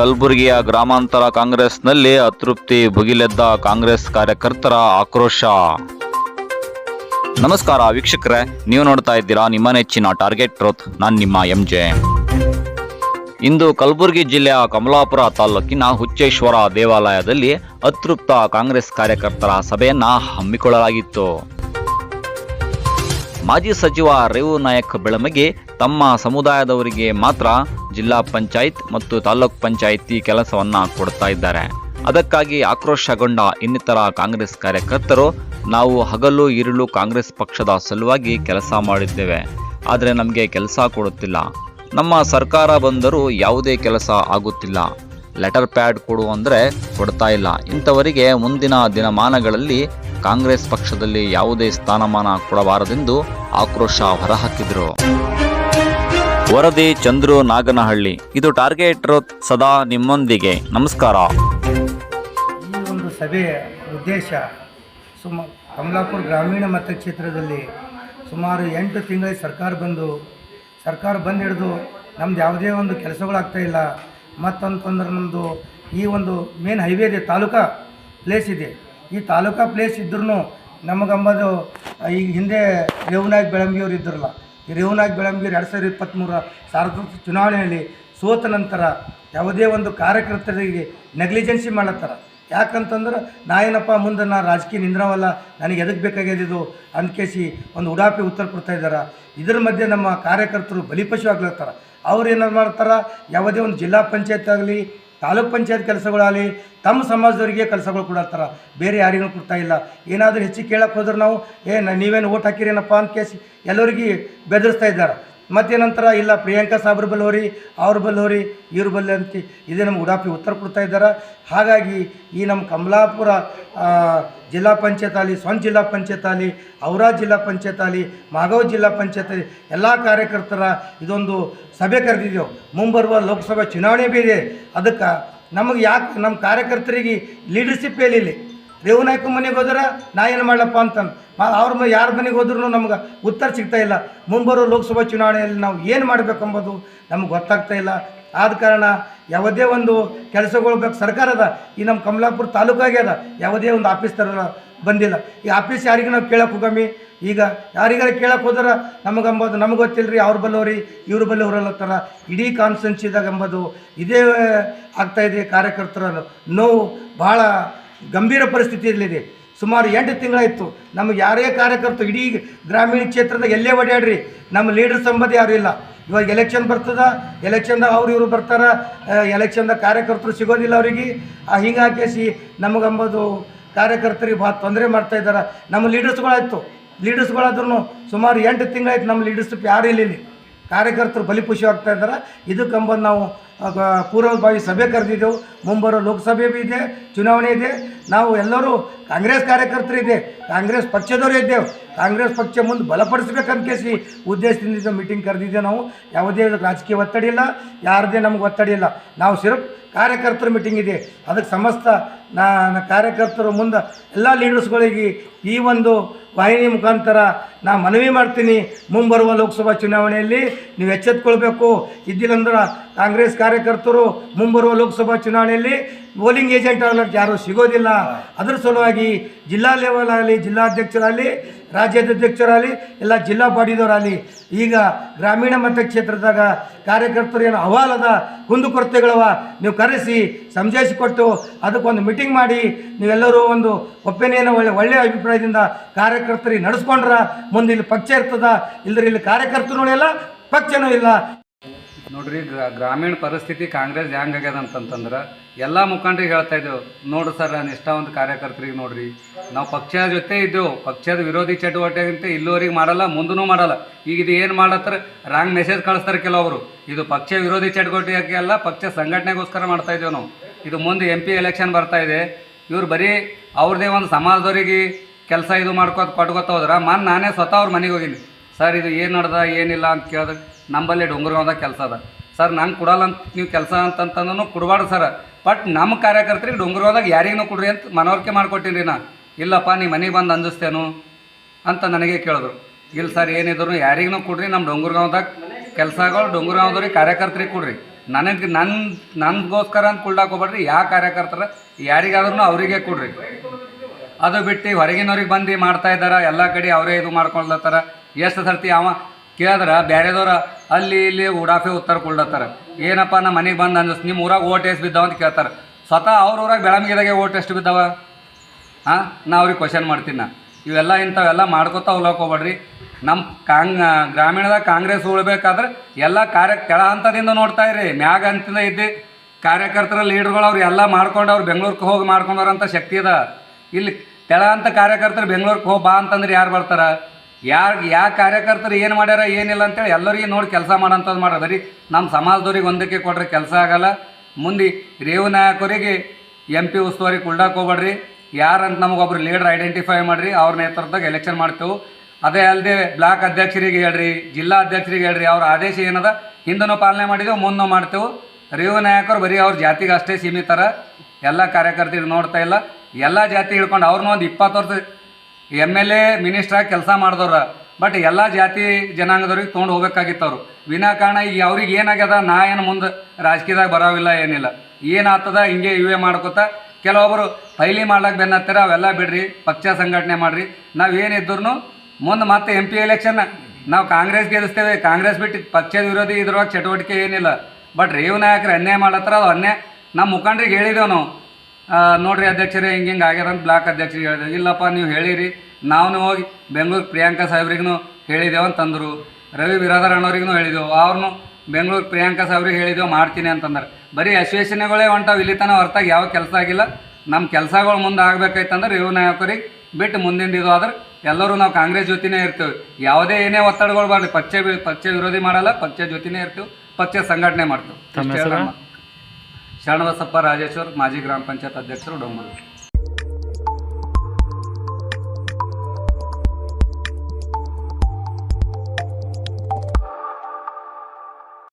ಕಲಬುರಗಿಯ ಗ್ರಾಮಾಂತರ ಕಾಂಗ್ರೆಸ್ನಲ್ಲಿ ಅತೃಪ್ತಿ ಭುಗಿಲೆದ್ದ ಕಾಂಗ್ರೆಸ್ ಕಾರ್ಯಕರ್ತರ ಆಕ್ರೋಶ. ನಮಸ್ಕಾರ ವೀಕ್ಷಕರೇ, ನೀವು ನೋಡ್ತಾ ಇದ್ದೀರಾ ನಿಮ್ಮ ನೆಚ್ಚಿನ ಟಾರ್ಗೆಟ್ ಟ್ರೋತ್, ನಾನು ನಿಮ್ಮ ಎಂ ಜೆ ಇಂದು ಕಲಬುರಗಿ ಜಿಲ್ಲೆಯ ಕಮಲಾಪುರ ತಾಲೂಕಿನ ಹುಚ್ಚೇಶ್ವರ ದೇವಾಲಯದಲ್ಲಿ ಅತೃಪ್ತ ಕಾಂಗ್ರೆಸ್ ಕಾರ್ಯಕರ್ತರ ಸಭೆಯನ್ನು ಹಮ್ಮಿಕೊಳ್ಳಲಾಗಿತ್ತು. ಮಾಜಿ ಸಚಿವ ರೇವು ನಾಯಕ್ ಬೆಳಮಗಿ ತಮ್ಮ ಸಮುದಾಯದವರಿಗೆ ಮಾತ್ರ ಜಿಲ್ಲಾ ಪಂಚಾಯತ್ ಮತ್ತು ತಾಲೂಕ್ ಪಂಚಾಯಿತಿ ಕೆಲಸವನ್ನ ಕೊಡ್ತಾ ಇದ್ದಾರೆ. ಅದಕ್ಕಾಗಿ ಆಕ್ರೋಶಗೊಂಡ ಇನ್ನಿತರ ಕಾಂಗ್ರೆಸ್ ಕಾರ್ಯಕರ್ತರು, ನಾವು ಹಗಲು ಇರುಳು ಕಾಂಗ್ರೆಸ್ ಪಕ್ಷದ ಸಲುವಾಗಿ ಕೆಲಸ ಮಾಡಿದ್ದೇವೆ. ಆದರೆ ನಮಗೆ ಕೆಲಸ ಕೊಡುತ್ತಿಲ್ಲ. ನಮ್ಮ ಸರ್ಕಾರ ಬಂದರೂ ಯಾವುದೇ ಕೆಲಸ ಆಗುತ್ತಿಲ್ಲ. ಲೆಟರ್ ಪ್ಯಾಡ್ ಕೊಡು ಅಂದರೆ ಕೊಡ್ತಾ ಇಲ್ಲ. ಇಂಥವರಿಗೆ ಮುಂದಿನ ದಿನಮಾನಗಳಲ್ಲಿ ಕಾಂಗ್ರೆಸ್ ಪಕ್ಷದಲ್ಲಿ ಯಾವುದೇ ಸ್ಥಾನಮಾನ ಕೊಡಬಾರದೆಂದು ಆಕ್ರೋಶ ಹೊರಹಾಕಿದರು. ವರದಿ ಚಂದ್ರು ನಾಗನಹಳ್ಳಿ. ಇದು ಟಾರ್ಗೆಟ್ ಸದಾ ನಿಮ್ಮೊಂದಿಗೆ. ನಮಸ್ಕಾರ. ಈ ಒಂದು ಸಭೆಯ ಉದ್ದೇಶ ಸುಮ ಕಮಲಾಪುರ ಗ್ರಾಮೀಣ ಮತಕ್ಷೇತ್ರದಲ್ಲಿ ಸುಮಾರು ಎಂಟು ತಿಂಗಳ ಸರ್ಕಾರ ಬಂದು ಸರ್ಕಾರ ಬಂದು ಹಿಡಿದು ನಮ್ದು ಯಾವುದೇ ಒಂದು ಕೆಲಸಗಳಾಗ್ತಾ ಇಲ್ಲ. ಮತ್ತಂತಂದ್ರೆ ನಮ್ಮದು ಈ ಒಂದು ಮೇನ್ ಹೈವೇ ಇದೆ ತಾಲೂಕಾ ಪ್ಲೇಸ್ ಇದೆ. ಈ ತಾಲೂಕಾ ಪ್ಲೇಸ್ ಇದ್ರೂ ನಮಗಂಬದು ಈಗ ಹಿಂದೆ ರೇವನಾಯಕ್ ಬೆಳಂಬಿಯವರು ಇದ್ರಲ್ಲ ರೇವನಾಯಕ್ ಬೆಳಂಗಿಯವ್ರು ಎರಡು ಸಾವಿರದ ಇಪ್ಪತ್ತ್ಮೂರ ಸಾರ್ವತ್ರಿಕ ಚುನಾವಣೆಯಲ್ಲಿ ಸೋತ ನಂತರ ಯಾವುದೇ ಒಂದು ಕಾರ್ಯಕರ್ತರಿಗೆ ನೆಗ್ಲಿಜೆನ್ಸಿ ಮಾಡತ್ತಾರ ಯಾಕಂತಂದ್ರೆ, ನಾ ಏನಪ್ಪ ಮುಂದೆ ನಾ ರಾಜಕೀಯ ನಿಂದ್ರವಲ್ಲ, ನನಗೆ ಎದಕ್ಕೆ ಬೇಕಾಗ್ಯದಿದು ಅಂದ್ಕೇಸಿ ಒಂದು ಉಡಾಪಿ ಉತ್ತರ ಕೊಡ್ತಾ ಇದ್ದಾರೆ. ಇದ್ರ ಮಧ್ಯೆ ನಮ್ಮ ಕಾರ್ಯಕರ್ತರು ಬಲಿಪಶು ಆಗ್ಲತ್ತಾರ ಅವ್ರು ಏನಾರು ಮಾಡ್ತಾರೆ, ಯಾವುದೇ ಒಂದು ಜಿಲ್ಲಾ ಪಂಚಾಯತ್ ಆಗಲಿ ತಾಲೂಕ್ ಪಂಚಾಯತ್ ಕೆಲಸಗಳಾಗಲಿ, ತಮ್ಮ ಸಮಾಜದವರಿಗೆ ಕೆಲಸಗಳು ಕೊಡತ್ತಾರ. ಬೇರೆ ಯಾರಿಗೂ ಕೊಡ್ತಾ ಇಲ್ಲ. ಏನಾದರೂ ಹೆಚ್ಚಿಗೆ ಕೇಳಕ್ಕೆ ಹೋದ್ರೆ ನಾವು, ಏ ನೀವೇನು ಓಟ್ ಹಾಕಿರೇನಪ್ಪ? ಅಂತ ಕೇಸಿ ಎಲ್ಲರಿಗೆ ಬೆದರಿಸ್ತಾ ಇದ್ದಾರೆ. ಮತ್ತೇನಂತರ ಇಲ್ಲ, ಪ್ರಿಯಾಂಕಾ ಸಾಬ್ರ ಬಲ್ ಹೋರಿ, ಅವ್ರ ಬಲ್ ಹೋರಿ, ಇವ್ರ ಬಲ್ ಅಂತ. ಇದೇ ನಮ್ಮ ಉಡಾಪಿ ಉತ್ತರ ಕೊಡ್ತಾ ಇದ್ದಾರೆ. ಹಾಗಾಗಿ ಈ ನಮ್ಮ ಕಮಲಾಪುರ ಜಿಲ್ಲಾ ಪಂಚಾಯತ್ ಆಗಲಿ, ಸ್ವಂತ ಜಿಲ್ಲಾ ಪಂಚಾಯತ್ ಆಗಲಿ ಔರಾದ್ ಜಿಲ್ಲಾ ಪಂಚಾಯತ್ ಆಗಲಿ, ಮಾಗಾವ್ ಜಿಲ್ಲಾ ಪಂಚಾಯತ್ ಆಗಲಿ, ಎಲ್ಲ ಕಾರ್ಯಕರ್ತರ ಇದೊಂದು ಸಭೆ ಕರೆದಿದ್ದೆವು ಮುಂಬರುವ ಲೋಕಸಭಾ ಚುನಾವಣೆ ಬಿ ಇದೆ ಅದಕ್ಕೆ ನಮಗೆ ಯಾಕೆ ನಮ್ಮ ಕಾರ್ಯಕರ್ತರಿಗೆ ಲೀಡರ್ಶಿಪ್ ಇಲ್ಲಿ ರೇವನಾಯ್ಕ ಮನೆಗೆ ಹೋದ್ರೆ ನಾ ಏನು ಮಾಡಲಪ್ಪ ಅಂತಂದು. ಅವ್ರ ಯಾರ ಮನೆಗೆ ಹೋದ್ರೂ ನಮ್ಗೆ ಉತ್ತರ ಸಿಗ್ತಾ ಇಲ್ಲ. ಮುಂಬರೋ ಲೋಕಸಭಾ ಚುನಾವಣೆಯಲ್ಲಿ ನಾವು ಏನು ಮಾಡಬೇಕೆಂಬುದು ನಮ್ಗೆ ಗೊತ್ತಾಗ್ತಾ ಇಲ್ಲ. ಆದ ಕಾರಣ ಯಾವುದೇ ಒಂದು ಕೆಲಸಗಳು ಬೇಕು ಸರ್ಕಾರದ, ಈ ನಮ್ಮ ಕಮಲಾಪುರ ತಾಲೂಕಾಗ್ಯದ ಯಾವುದೇ ಒಂದು ಆಫೀಸ್ ಥರ ಬಂದಿಲ್ಲ. ಈ ಆಫೀಸ್ ಯಾರಿಗೆ ನಾವು ಕೇಳಕ್ಕೆ ಹೋಗಮ್ಮಿ. ಈಗ ಯಾರಿಗಾರ ಕೇಳಕ್ಕೆ ಹೋದ್ರೆ ನಮಗಂಬೋದು, ನಮಗೆ ಗೊತ್ತಿಲ್ಲ ರೀ ಅವ್ರ ಬಲ್ಲವ್ರಿ, ಇವ್ರ ಬಲ್ಲವ್ರಲ್ಲತ್ತಾರ ಇಡೀ ಕಾನ್ಸ್ಟೆನ್ಸಿದಾಗ ಎಂಬುದು ಇದೇ ಆಗ್ತಾ ಇದೆ ಕಾರ್ಯಕರ್ತರ ನೋವು ಭಾಳ ಗಂಭೀರ ಪರಿಸ್ಥಿತಿ ಇರಲಿದೆ. ಸುಮಾರು ಎಂಟು ತಿಂಗಳಾಯಿತು. ನಮಗೆ ಯಾರೇ ಕಾರ್ಯಕರ್ತರು, ಇಡೀ ಗ್ರಾಮೀಣ ಕ್ಷೇತ್ರದಾಗ ಎಲ್ಲೇ ಓಡಾಡ್ರಿ, ನಮ್ಮ ಲೀಡರ್ ಸಂಬಂಧ ಯಾರೂ ಇಲ್ಲ. ಇವಾಗ ಎಲೆಕ್ಷನ್ ಬರ್ತದ ಎಲೆಕ್ಷನ್ದಾಗ ಅವ್ರು ಇವರು ಬರ್ತಾರೆ ಎಲೆಕ್ಷನ್ದಾಗ ಕಾರ್ಯಕರ್ತರು ಸಿಗೋದಿಲ್ಲ ಅವರಿಗೆ. ಹಿಂಗಾಕೇಸಿ ನಮಗಂಬೋದು ಕಾರ್ಯಕರ್ತರಿಗೆ ಭಾಳ ತೊಂದರೆ ಮಾಡ್ತಾ ಇದ್ದಾರೆ. ನಮ್ಮ ಲೀಡರ್ಸ್ಗಳಾಯ್ತು. ಲೀಡರ್ಸ್ಗಳಾದ್ರೂ ಸುಮಾರು ಎಂಟು ತಿಂಗಳಾಯ್ತು ನಮ್ಮ ಲೀಡರ್ಸ್ ಯಾರು ಇಲ್ಲ ಕಾರ್ಯಕರ್ತರು ಬಲಿಪುಷಿ ಆಗ್ತಾ ಇದ್ದಾರೆ. ಇದಕ್ಕಂಬಂದು ನಾವು ಪೂರ್ವಭಾವಿ ಸಭೆ ಕರೆದಿದ್ದೆವು. ಮುಂಬರೋ ಲೋಕಸಭೆ ಬಿ ಇದೆ, ಚುನಾವಣೆ ಇದೆ. ನಾವು ಎಲ್ಲರೂ ಕಾಂಗ್ರೆಸ್ ಕಾರ್ಯಕರ್ತರಿದೆ ಕಾಂಗ್ರೆಸ್ ಪಕ್ಷದವರು ಇದ್ದೇವೆ. ಕಾಂಗ್ರೆಸ್ ಪಕ್ಷ ಮುಂದೆ ಬಲಪಡಿಸ್ಬೇಕಂತ ಕೇಸಿ ಉದ್ದೇಶದಿಂದ ಮೀಟಿಂಗ್ ಕರೆದಿದ್ದೇವೆ ನಾವು. ಯಾವುದೇ ರಾಜಕೀಯ ಒತ್ತಡ ಇಲ್ಲ, ಯಾರದೇ ನಮ್ಗೆ ಒತ್ತಡ ಇಲ್ಲ. ನಾವು ಸಿರ್ಫ್ ಕಾರ್ಯಕರ್ತರ ಮೀಟಿಂಗ್ ಇದೆ. ಅದಕ್ಕೆ ಸಮಸ್ತ ನಾನು ಕಾರ್ಯಕರ್ತರು ಮುಂದೆ ಎಲ್ಲ ಲೀಡರ್ಸ್ಗಳಿಗೆ ಈ ಒಂದು ವಾಹಿನಿ ಮುಖಾಂತರ ನಾ ಮನವಿ ಮಾಡ್ತೀನಿ. ಮುಂಬರುವ ಲೋಕಸಭಾ ಚುನಾವಣೆಯಲ್ಲಿ ನೀವು ಎಚ್ಚೆತ್ಕೊಳ್ಬೇಕು. ಇದ್ದಿಲ್ಲಂದ್ರೆ ಕಾಂಗ್ರೆಸ್ ಕಾರ್ಯಕರ್ತರು ಮುಂಬರುವ ಲೋಕಸಭಾ ಚುನಾವಣೆಯಲ್ಲಿ ಪೋಲಿಂಗ್ ಏಜೆಂಟ್ ಆಗಲಿಕ್ಕೆ ಯಾರೂ ಸಿಗೋದಿಲ್ಲ. ಅದರ ಸಲುವಾಗಿ ಜಿಲ್ಲಾ ಲೆವೆಲ್ ಆಗಲಿ ಜಿಲ್ಲಾಧ್ಯಕ್ಷರಾಗಲಿ, ರಾಜ್ಯಾಧ್ಯಕ್ಷರಾಗಲಿ, ಎಲ್ಲ ಜಿಲ್ಲಾ ಬಾಡಿದವರಾಗಲಿ, ಈಗ ಗ್ರಾಮೀಣ ಮತಕ್ಷೇತ್ರದಾಗ ಕಾರ್ಯಕರ್ತರು ಏನು ಅಹವಾಲದ ಕುಂದುಕೊರತೆಗಳವ ನೀವು ಕರೆಸಿ ಸಮಜಾಯಿಸಿಕೊಟ್ಟು ಅದಕ್ಕೊಂದು ಮೀಟಿಂಗ್ ಮಾಡಿ ನೀವೆಲ್ಲರೂ ಒಂದು ಒಪ್ಪನೆಯನ್ನು ಒಳ್ಳೆ ಒಳ್ಳೆಯ ಅಭಿಪ್ರಾಯದಿಂದ ಕಾರ್ಯಕರ್ತರಿಗೆ ನಡೆಸ್ಕೊಂಡ್ರ ಮುಂದೆ ಇಲ್ಲಿ ಪಕ್ಷ ಇರ್ತದ. ಇಲ್ಲದ್ರೆ ಇಲ್ಲಿ ಕಾರ್ಯಕರ್ತರು ಇಲ್ಲ ಪಕ್ಷನೂ ಇಲ್ಲ. ನೋಡ್ರಿ, ಗ್ರಾ- ಗ್ರಾಮೀಣ ಪರಿಸ್ಥಿತಿ ಕಾಂಗ್ರೆಸ್ ಹೆಂಗ್ ಆಗ್ಯದ ಅಂತಂತಂದ್ರೆ ಎಲ್ಲ ಮುಖಂಡರಿಗೆ ಹೇಳ್ತಾ ಇದ್ದೇವೆ, ನೋಡು ಸರ್ ನಿಷ್ಠಾವಂತ ಕಾರ್ಯಕರ್ತರಿಗೆ ನೋಡ್ರಿ, ನಾವು ಪಕ್ಷದ ಜೊತೆ ಇದ್ದೇವೆ, ಪಕ್ಷದ ವಿರೋಧಿ ಚಟುವಟಿಕೆ ಇಲ್ಲೋರಿಗೆ ಮಾಡಲ್ಲ ಮುಂದೂ ಮಾಡಲ್ಲ, ಈಗ ಇದು ಏನು ಮಾಡತ್ತಾರೆ ರಾಂಗ್ ಮೆಸೇಜ್ ಕಳಿಸ್ತಾರೆ ಕೆಲವರು, ಇದು ಪಕ್ಷ ವಿರೋಧಿ ಚಟುವಟಿಕೆ ಅಲ್ಲ, ಪಕ್ಷ ಸಂಘಟನೆಗೋಸ್ಕರ ಮಾಡ್ತಾ ಇದ್ದೇವೆ ನಾವು, ಇದು ಮುಂದೆ ಎಂ ಪಿ ಎಲೆಕ್ಷನ್ ಬರ್ತಾ ಇದೆ, ಇವ್ರು ಬರೀ ಅವ್ರದ್ದೇ ಒಂದು ಸಮಾಜದವ್ರಿಗೆ ಕೆಲಸ ಇದು ಮಾಡ್ಕೊತ ಪಡ್ಕೊತ ಹೋದ್ರೆ, ಮನ್ ನಾನೇ ಸ್ವತಃ ಅವ್ರ ಮನೆಗೆ ಹೋಗಿನಿ, ಸರ್, ಇದು ಏನು ನಡ್ದ ಏನಿಲ್ಲ ಅಂತ ಕೇಳಿದ್ರೆ ನಂಬಲ್ಲಿ ಡೊಂಗರಗಾವ್ದಾಗ ಕೆಲಸ ಅದ. ಸರ್ ನಂಗೆ ಕೊಡಲ್ಲ ಅಂತ, ನೀವು ಕೆಲಸ ಅಂತಂತಂದ್ರೂ ಕೊಡಬಾರ್ದು ಸರ್. ಬಟ್ ನಮ್ಮ ಕಾರ್ಯಕರ್ತರಿಗೆ ಡೊಂಗರಗಾವ್ದಾಗ ಯಾರಿಗೂ ಕೊಡ್ರಿ ಅಂತ ಮನವರಿಕೆ ಮಾಡ್ಕೊಟ್ಟಿನಿ ನಾ. ಇಲ್ಲಪ್ಪ, ನೀ ಮನೆಗೆ ಬಂದು ಅಂದಿಸ್ತೇನು ಅಂತ ನನಗೆ ಕೇಳಿದ್ರು. ಇಲ್ಲ ಸರ್ ಏನಿದ್ರು ಯಾರಿಗೂ ಕೊಡ್ರಿ ನಮ್ಮ ಡೊಂಗರಗಾವ್ದಾಗ ಕೆಲಸಗಳು ಡೊಂಗುರಾವ್ದವ್ರಿಗೆ ಕಾರ್ಯಕರ್ತರಿಗೆ ಕೊಡ್ರಿ. ನನಗೆ ನನ್ನ ನನಗೋಸ್ಕರ ಅಂತ ಕುಳ್ದಾಕ್ ಹೋಗ್ಬೇಡ್ರಿ. ಯಾವ ಕಾರ್ಯಕರ್ತರ ಯಾರಿಗಾದ್ರೂ ಅವರಿಗೆ ಕೊಡ್ರಿ. ಅದು ಬಿಟ್ಟು ಹೊರಗಿನವ್ರಿಗೆ ಬಂದು ಮಾಡ್ತಾ ಇದ್ದಾರೆ, ಎಲ್ಲ ಕಡೆ ಅವರೇ ಇದು ಮಾಡ್ಕೊಳ್ಲತ್ತಾರ. ಎಷ್ಟು ಸರ್ತಿ ಅವ ಕೇಳಿದ್ರ ಬೇರೆದವ್ರು ಅಲ್ಲಿ ಇಲ್ಲಿ ಉಡಾಫೆ ಉತ್ತರ ಕೊಡ್ಲತ್ತಾರ ಏನಪ್ಪ ನಮ್ಮ ಮನೆಗೆ ಬಂದು ಅನ್ನಿಸ್ತು ನಿಮ್ಮ ಊರಾಗ ಓಟ್ ಎಷ್ಟು ಬಿದ್ದಾವ ಅಂತ ಕೇಳ್ತಾರೆ. ಸ್ವತಃ ಅವ್ರ ಊರಾಗ ಬೆಳಮಗಿದಾಗೆ ಓಟ್ ಎಷ್ಟು ಬಿದ್ದಾವ? ಹಾಂ? ನಾ ಅವ್ರಿಗೆ ಕ್ವಶನ್ ಮಾಡ್ತೀನಿ. ನಾ ಇವೆಲ್ಲ ಇಂಥವೆಲ್ಲ ಮಾಡ್ಕೋತಾ ಹೋಗ್ಬೇಡ್ರಿ. ನಮ್ಮ ಕಾಂಗ್ ಗ್ರಾಮೀಣದಾಗ ಕಾಂಗ್ರೆಸ್ ಉಳ್ಬೇಕಾದ್ರೆ ಎಲ್ಲ ಕಾರ್ಯ ಕೆಳ ಹಂತದಿಂದ ನೋಡ್ತಾ ಇರಿ ಮ್ಯಾಗ ಅಂತಿಂದ ಇದ್ದು ಕಾರ್ಯಕರ್ತರ ಲೀಡರ್ಗಳು ಅವ್ರು ಎಲ್ಲ ಮಾಡ್ಕೊಂಡು ಅವ್ರು ಬೆಂಗ್ಳೂರ್ಗೆ ಹೋಗಿ ಮಾಡ್ಕೊಂಡವ್ರಂಥ ಶಕ್ತಿ ಅದ. ಇಲ್ಲಿ ಕೆಳ ಹಂತ ಕಾರ್ಯಕರ್ತರು ಬೆಂಗ್ಳೂರ್ಗೆ ಹೋಗಿ ಬಾ ಅಂತಂದ್ರೆ ಯಾರು ಬರ್ತಾರ? ಯಾರು ಯಾವ ಕಾರ್ಯಕರ್ತರು ಏನು ಮಾಡ್ಯಾರ, ಏನಿಲ್ಲ ಅಂತೇಳಿ ಎಲ್ಲರಿಗೆ ನೋಡಿ ಕೆಲಸ ಮಾಡೋಂಥದ್ದು ಮಾಡ್ರಿ ಬರೀ ನಮ್ಮ ಸಮಾಜದವ್ರಿಗೆ ಒಂದಕ್ಕೆ ಕೊಡ್ರೆ ಕೆಲಸ ಆಗಲ್ಲ. ಮುಂದೆ ರೇವು ನಾಯಕರಿಗೆ ಎಂ ಪಿ ಉಸ್ತುವಾರಿ ಕುಲ್ಡಾಕ್ ಹೋಗ್ಬೇಡ್ರಿ. ಯಾರಂತ ನಮಗೊಬ್ರು ಲೀಡರ್ ಐಡೆಂಟಿಫೈ ಮಾಡಿರಿ ಅವ್ರ ನೇತೃತ್ವದಾಗ ಎಲೆಕ್ಷನ್ ಮಾಡ್ತೇವೆ. ಅದೇ ಅಲ್ಲದೆ ಬ್ಲಾಕ್ ಅಧ್ಯಕ್ಷರಿಗೆ ಹೇಳ್ರಿ, ಜಿಲ್ಲಾ ಅಧ್ಯಕ್ಷರಿಗೆ ಹೇಳ್ರಿ, ಅವ್ರ ಆದೇಶ ಏನದ ಹಿಂದೂ ಪಾಲನೆ ಮಾಡಿದೆವು, ಮುಂದೂ ಮಾಡ್ತೇವೆ. ರೇವು ನಾಯಕರು ಬರೀ ಅವ್ರ ಜಾತಿಗೆ ಅಷ್ಟೇ ಸೀಮಿತರ. ಎಲ್ಲ ಕಾರ್ಯಕರ್ತರಿಗೆ ನೋಡ್ತಾ ಇಲ್ಲ. ಎಲ್ಲ ಜಾತಿ ಹಿಡ್ಕೊಂಡು ಅವ್ರನ್ನೂ ಒಂದು ಇಪ್ಪತ್ತು ವರ್ಷ ಎಂ ಎಲ್ ಎ ಮಿನಿಸ್ಟ್ರಾಗಿ ಕೆಲಸ ಮಾಡಿದವ್ರ. ಬಟ್ ಎಲ್ಲ ಜಾತಿ ಜನಾಂಗದವ್ರಿಗೆ ತೊಗೊಂಡು ಹೋಗ್ಬೇಕಾಗಿತ್ತು ಅವರು ವಿನಾಕಾರಣ ಈಗ ಅವ್ರಿಗೆ ಏನಾಗ್ಯದ, ನಾ ಏನು ಮುಂದೆ ರಾಜಕೀಯದಾಗ ಬರೋವಿಲ್ಲ, ಏನಿಲ್ಲ. ಏನಾಗ್ತದ, ಹಿಂಗೆ ಇವೇ ಮಾಡ್ಕೊತ ಕೆಲವೊಬ್ಬರು ಫೈಲಿ ಮಾಡ್ಲಾಕ ಬೆನ್ನತ್ತೀರ ಅವೆಲ್ಲ ಬಿಡ್ರಿ, ಪಕ್ಷ ಸಂಘಟನೆ ಮಾಡಿರಿ. ನಾವು ಏನಿದ್ರು ಮುಂದೆ ಮತ್ತೆ ಎಂ ಪಿ ಎಲೆಕ್ಷನ್ ನಾವು ಕಾಂಗ್ರೆಸ್ ಗೆಲ್ಲಿಸ್ತೇವೆ ಕಾಂಗ್ರೆಸ್ ಬಿಟ್ಟು ಪಕ್ಷದ ವಿರೋಧಿ ಇದ್ರೊಳಗೆ ಚಟುವಟಿಕೆ ಏನಿಲ್ಲ. ಬಟ್ ರೇವು ನಾಯಕರು ಅನ್ಯಾಯ ಮಾಡತ್ತಾರ ಅದು ಅನ್ಯಾಯ. ನಮ್ಮ ಮುಖಂಡ್ರಿಗೆ ಹೇಳಿದೇವು ನಾವು. ನೋಡ್ರಿ ಅಧ್ಯಕ್ಷರೇ ಹಿಂಗೆ ಹಿಂಗೆ ಆಗ್ಯದ ಅಂತ ಬ್ಲಾಕ್ ಅಧ್ಯಕ್ಷರಿಗೆ ಹೇಳಿದೆ. ಇಲ್ಲಪ್ಪ ನೀವು ಹೇಳಿರಿ. ನಾವು ಹೋಗಿ ಬೆಂಗಳೂರು ಪ್ರಿಯಾಂಕಾ ಸಾಹೇಬ್ರಿಗೂ ಹೇಳಿದೆವು ಅಂತಂದರು. ರವಿ ಬಿರಾದರ್ ಅಣ್ಣವ್ರಿಗೂ ಹೇಳಿದೆವು. ಅವ್ರನ್ನು ಬೆಂಗಳೂರು ಪ್ರಿಯಾಂಕಾ ಸಾಹೇಬ್ರಿಗೆ ಹೇಳಿದೆವು ಮಾಡ್ತೀನಿ ಅಂತಂದ್ರೆ. ಬರೀ ಅಶ್ವೇಷಣೆಗಳೇ ಹೊಂಟಾವು ಇಲ್ಲಿ ತನಕ ಹೊರತಾಗಿ ಯಾವ ಕೆಲಸ ಆಗಿಲ್ಲ. ನಮ್ಮ ಕೆಲಸಗಳು ಮುಂದೆ ಆಗ್ಬೇಕಾಯ್ತಂದ್ರೆ ರೇವು ನಾಯಕರಿಗೆ ಬಿಟ್ಟು ಮುಂದಿನ ಇದು ಆದ್ರೆ ಎಲ್ಲರೂ ನಾವು ಕಾಂಗ್ರೆಸ್ ಜೊತೆನೇ ಇರ್ತೇವೆ. ಯಾವುದೇ ಏನೇ ಒತ್ತಡಗಳು ಬರಲಿ ಪಕ್ಷ ಪಕ್ಷ ವಿರೋಧಿ ಮಾಡಲ್ಲ ಪಕ್ಷ ಜೊತೆನೇ ಇರ್ತೀವಿ ಪಕ್ಷ ಸಂಘಟನೆ ಮಾಡ್ತೇವೆ. ಇಷ್ಟೇ ನಮ್ಮ- ಶರಣಬಸಪ್ಪ ರಾಜೇಶ್ವರ್ ಮಾಜಿ ಗ್ರಾಮ ಪಂಚಾಯತ್ ಅಧ್ಯಕ್ಷರು ಡೊಂಬೂರು